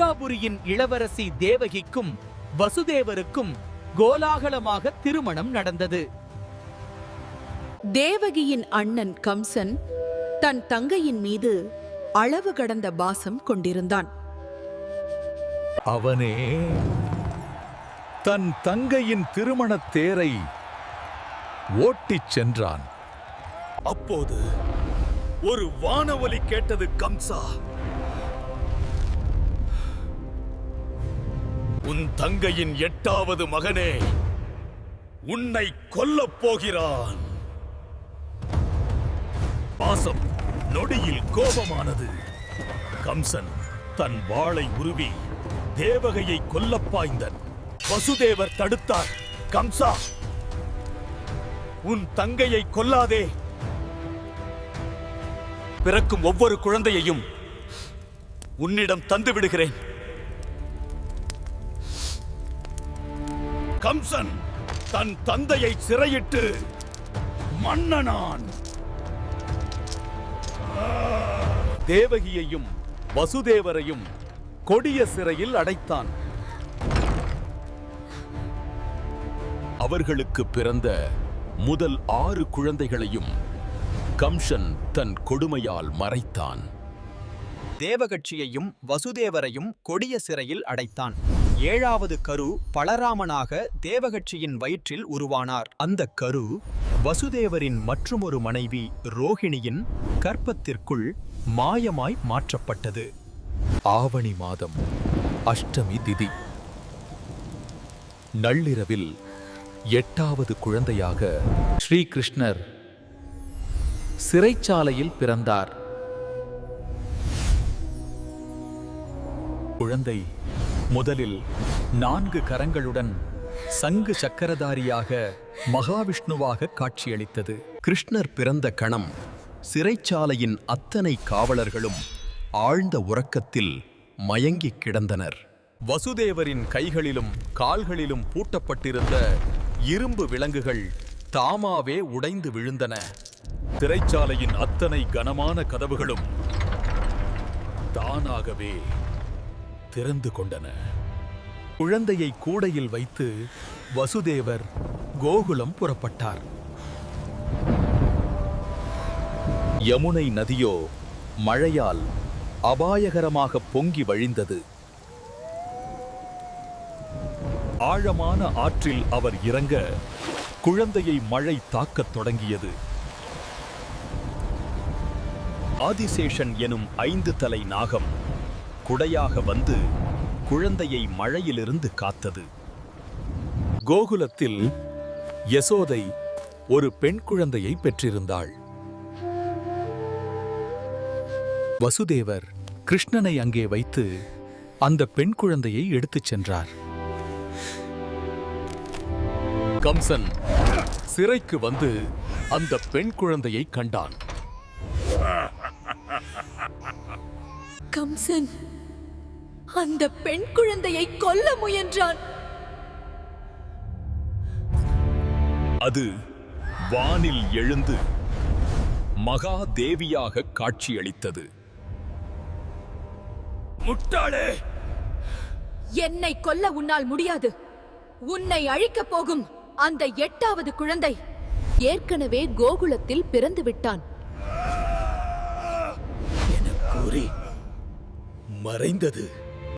மதுராபுரியின் இளவரசி தேவகிக்கும் வசுதேவருக்கும் கோலாகலமாக திருமணம் நடந்தது. தேவகியின் அண்ணன் கம்சன் தன் தங்கையின் மீது அளவு கடந்த பாசம் கொண்டிருந்தான். அவனே தன் தங்கையின் திருமணத் தேரை ஓட்டிச் சென்றான். அப்போது ஒரு வானவலி கேட்டது கம்சா. உன் தங்கையின் எட்டாவது மகனே உன்னை கொல்லப் போகிறான். பாசம் நொடியில் கோபமானது. கம்சன் தன் வாளை உருவி தேவகையை கொல்லப் பாய்ந்தன். வசுதேவர் தடுத்தார். கம்சா உன் தங்கையை கொல்லாதே. பிறக்கும் ஒவ்வொரு குழந்தையையும் உன்னிடம் தந்து விடுகிறேன் கம்சன் தன் தந்தையை சிறையிட்டு மன்னனான். தேவகியையும் வசுதேவரையும் கொடிய சிறையில் அடைத்தான். அவர்களுக்கு பிறந்த முதல் ஆறு குழந்தைகளையும் கம்சன் தன் கொடுமையால் மறைத்தான். தேவகட்சியையும் வசுதேவரையும் கொடிய சிறையில் அடைத்தான். ஏழாவது கரு பலராமனாக தேவகட்சியின் வயிற்றில் உருவானார். அந்த கரு வசுதேவரின் மற்றுமொரு மனைவி ரோகிணியின் கற்பத்திற்குள் மாயமாய் மாற்றப்பட்டது. ஆவணி மாதம் அஷ்டமி திதி. நள்ளிரவில் எட்டாவது குழந்தையாக ஸ்ரீகிருஷ்ணர் சிறைச்சாலையில் பிறந்தார். குழந்தை. முதலில் நான்கு கரங்களுடன் சங்கு சக்கரதாரியாக மகாவிஷ்ணுவாக காட்சியளித்தது. கிருஷ்ணர் பிறந்த கணம் சிறைச்சாலையின் அத்தனை காவலர்களும் ஆழ்ந்த உறக்கத்தில் மயங்கிக் கிடந்தனர். வசுதேவரின் கைகளிலும் கால்களிலும் பூட்டப்பட்டிருந்த இரும்பு விலங்குகள் தாமாவே உடைந்து விழுந்தன. சிறைச்சாலையின் அத்தனை கனமான கதவுகளும் தானாகவே திறந்து கொண்டன. குழந்தையை கூடையில் வைத்து வசுதேவர் கோகுலம் புறப்பட்டார். யமுனை நதியோ மழையால் அபாயகரமாக பொங்கி வழிந்தது. ஆழமான ஆற்றில் அவர் இறங்க குழந்தையை மழை தாக்கத் தொடங்கியது. ஆதிசேஷன் எனும் ஐந்து தலை நாகம் குடையாக வந்து குழந்தையை மழையிலிருந்து காத்தது. கோகுலத்தில் யசோதை ஒரு பெண் குழந்தையை பெற்றிருந்தாள். வசுதேவர் கிருஷ்ணனை அங்கே வைத்து அந்த பெண் குழந்தையை எடுத்துச் சென்றார். கம்சன் சிறைக்கு வந்து அந்த பெண் குழந்தையை கண்டான். கம்சன் அந்த பெண் குழந்தையை கொல்ல முயன்றான். அது வானில் எழுந்து மகாதேவியாக காட்சியளித்தது. முட்டாளே! என்னை கொல்ல உன்னால் முடியாது. உன்னை அழிக்கப் போகும் அந்த எட்டாவது குழந்தை ஏற்கனவே கோகுலத்தில் பிறந்து விட்டான். கூறி மறைந்தது.